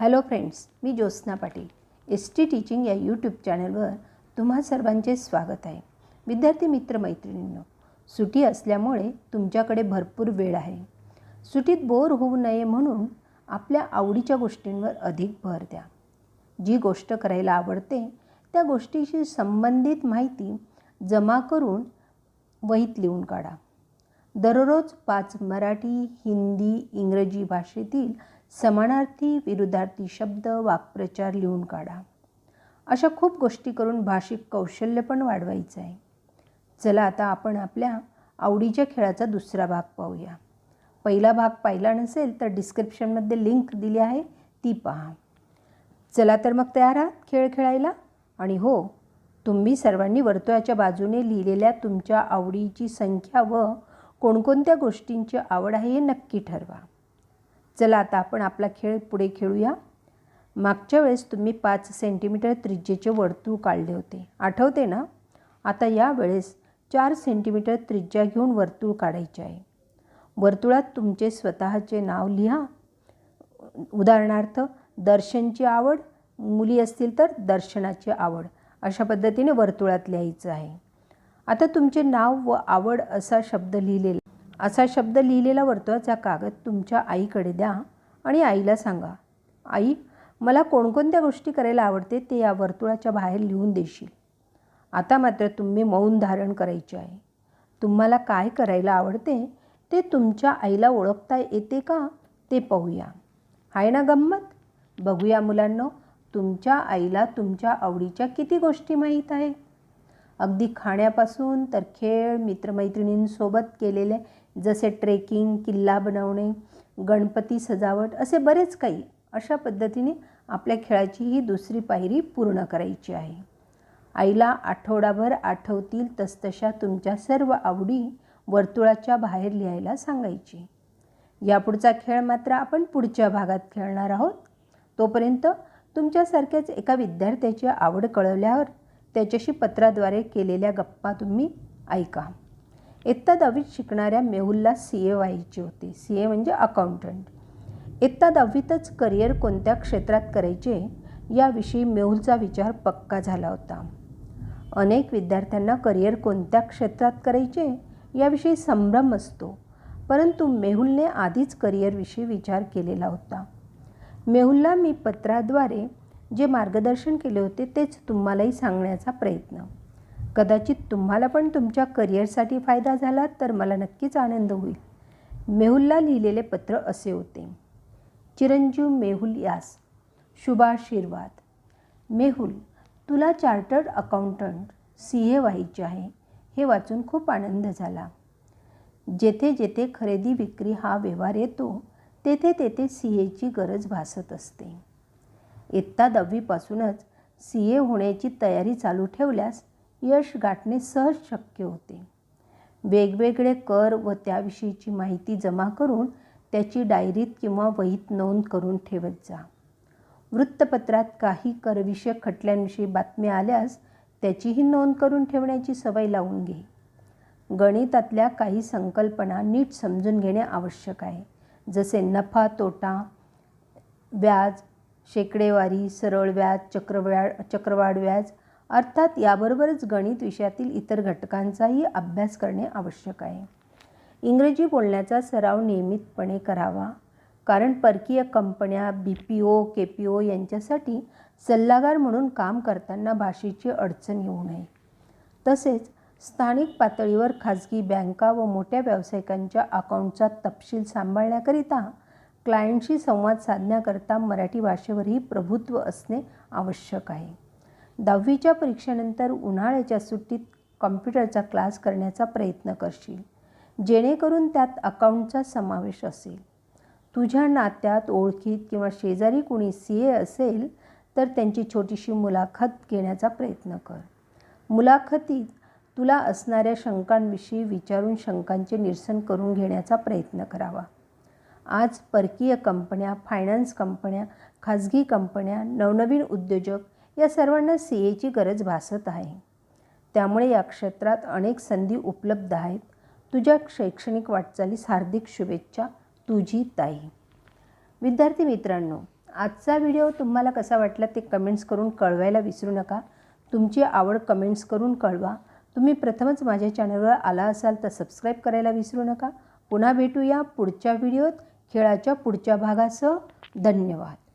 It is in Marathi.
हॅलो फ्रेंड्स मी Jyotsna Patil S T teaching या यूट्यूब चॅनलवर तुम्हा सर्वांचे स्वागत आहे. विद्यार्थी मित्र मैत्रिणींनो सुटी असल्यामुळे तुमच्याकडे भरपूर वेळ आहे. सुटीत बोर होऊ नये म्हणून आपल्या आवडीच्या गोष्टींवर अधिक भर द्या. जी गोष्ट करायला आवडते त्या गोष्टीशी संबंधित माहिती जमा करून वहीत लिहून काढा. दररोज पाच मराठी हिंदी इंग्रजी भाषेतील समानार्थी विरुद्धार्थी शब्द वाक्प्रचार लिहून काढा. अशा खूप गोष्टी करून भाषिक कौशल्य पण वाढवायचं आहे. चला आता आपण आपल्या आवडीच्या खेळाचा दुसरा भाग पाहूया. पहिला भाग पाहिला नसेल तर डिस्क्रिप्शनमध्ये लिंक दिली आहे ती पहा. चला तर मग तयार आहात खेळ खेळायला? आणि हो तुम्ही सर्वांनी वर्तुळाच्या बाजूने लिहिलेल्या तुमच्या आवडीची संख्या व कोणकोणत्या गोष्टींची आवड आहे हे नक्की ठरवा. चला आता आपण आपला खेळ पुढे खेळूया. मागच्या वेळेस तुम्ही पाच सेंटीमीटर त्रिज्येचे वर्तुळ काढले होते. आठवते ना? आता या वेळेस चार सेंटीमीटर त्रिज्या घेऊन वर्तुळ काढायचे आहे. वर्तुळात तुमचे स्वतःचे नाव लिहा. उदाहरणार्थ दर्शनची आवड मुली असतील तर दर्शनाची आवड. अशा पद्धतीने वर्तुळात लिहायचं आहे. आता तुमचे नाव व आवड असा शब्द लिहिलेला असा शब्द लिहिलेला वर्तुळाचा कागद तुमच्या आईकडे द्या आणि आईला सांगा. आई मला कोणकोणत्या गोष्टी करायला आवडते ते या वर्तुळाच्या बाहेर लिहून देशील. आता मात्र तुम्ही मौन धारण करायचे आहे. तुम्हाला काय करायला आवडते ते तुमच्या आईला ओळखता येते का ते पाहूया. आहे ना गंमत? बघूया मुलांनो तुमच्या आईला तुमच्या आवडीच्या किती गोष्टी माहीत आहे? अगदी खाण्यापासून तर खेळ मित्रमैत्रिणींसोबत केलेले जसे ट्रेकिंग किल्ला बनवणे गणपती सजावट असे बरेच काही अशा पद्धतीने आपल्या खेळाची ही दुसरी पायरी पूर्ण करायची आहे. आईला आठवडाभर आठवतील तसतशा तुमच्या सर्व आवडी वर्तुळाच्या बाहेर लिहायला सांगायची. यापुढचा खेळ मात्र आपण पुढच्या भागात खेळणार आहोत. तोपर्यंत तुमच्यासारख्याच एका विद्यार्थ्याची आवड कळवल्यावर त्याच्याशी पत्राद्वारे केलेल्या गप्पा तुम्ही ऐका. इत्ता दहावीत शिकणाऱ्या मेहुलला सी ए व्हायची होती. सी ए म्हणजे अकाउंटंट इत्ता दहावीतच करिअर कोणत्या क्षेत्रात करायचे याविषयी मेहुलचा विचार पक्का झाला होता. अनेक विद्यार्थ्यांना करिअर कोणत्या क्षेत्रात करायचे याविषयी संभ्रम असतो. परंतु मेहुलने आधीच करिअरविषयी विचार केलेला होता. मेहुलला मी पत्राद्वारे जे मार्गदर्शन केले होते तेच तुम्हालाही सांगण्याचा प्रयत्न. कदाचित तुम्हाला पण तुमच्या करिअरसाठी फायदा झाला तर मला नक्कीच आनंद होईल. मेहुलला लिहिलेले पत्र असे होते. चिरंजीव मेहुल यास. शुभाशीर्वाद मेहुल तुला चार्टर्ड अकाउंटंट सी ए व्हायचे आहे. हे वाचून खूप आनंद झाला. जेथे जेथे खरेदी विक्री हा व्यवहार येतो तेथे तेथे सी एची गरज भासत असते. इत्ता दहावीपासूनच सी ए होण्याची तयारी चालू ठेवल्यास यश गाठणे सहज शक्य होते. वेगवेगळे कर व त्याविषयीची माहिती जमा करून त्याची डायरीत किंवा वहीत नोंद करून ठेवत जा. वृत्तपत्रात काही करविषयक खटल्यांविषयी बातम्या आल्यास त्याचीही नोंद करून ठेवण्याची सवय लावून घे. गणितातल्या काही संकल्पना नीट समजून घेणे आवश्यक आहे. जसे नफा तोटा व्याज शेकडेवारी सरळ व्याज चक्रव्या चक्रवाढ व्याज अर्थात याबरोबरच गणित विषयातील इतर घटकांचाही अभ्यास करणे आवश्यक आहे. इंग्रजी बोलण्याचा सराव नियमितपणे करावा कारण परकीय कंपन्या बी पी ओ के पी ओ यांच्यासाठी सल्लागार म्हणून काम करताना भाषेची अडचण येऊ नये. तसेच स्थानिक पातळीवर खाजगी बँका व मोठ्या व्यावसायिकांच्या अकाउंटचा तपशील सांभाळण्याकरिता क्लायंटशी संवाद साधण्याकरता मराठी भाषेवरही प्रभुत्व असणे आवश्यक आहे. दहावीच्या परीक्षेनंतर उन्हाळ्याच्या सुट्टीत कॉम्प्युटरचा क्लास करण्याचा प्रयत्न करशील. जेणेकरून त्यात अकाउंटचा समावेश असेल. तुझ्या नात्यात ओळखीत किंवा शेजारी कोणी सी ए असेल तर त्यांची छोटीशी मुलाखत घेण्याचा प्रयत्न कर. मुलाखतीत तुला असणाऱ्या शंकांविषयी विचारून शंकांचे निरसन करून घेण्याचा प्रयत्न करावा. आज परकीय कंपन्या फायनान्स कंपन्या खाजगी कंपन्या नवनवीन उद्योजक या सर्वांना सी एची गरज भासत आहे. त्यामुळे या क्षेत्रात अनेक संधी उपलब्ध आहेत. तुझ्या शैक्षणिक वाटचालीस हार्दिक शुभेच्छा तुझी ताई. विद्यार्थी मित्रांनो आजचा व्हिडिओ तुम्हाला कसा वाटला ते कमेंट्स करून कळवायला विसरू नका. तुमची आवड कमेंट्स करून कळवा. तुम्ही प्रथमच माझ्या चॅनलवर आला असाल तर सबस्क्राईब करायला विसरू नका. पुन्हा भेटूया पुढच्या व्हिडिओत. खेळाच्या पुढच्या भागासह धन्यवाद.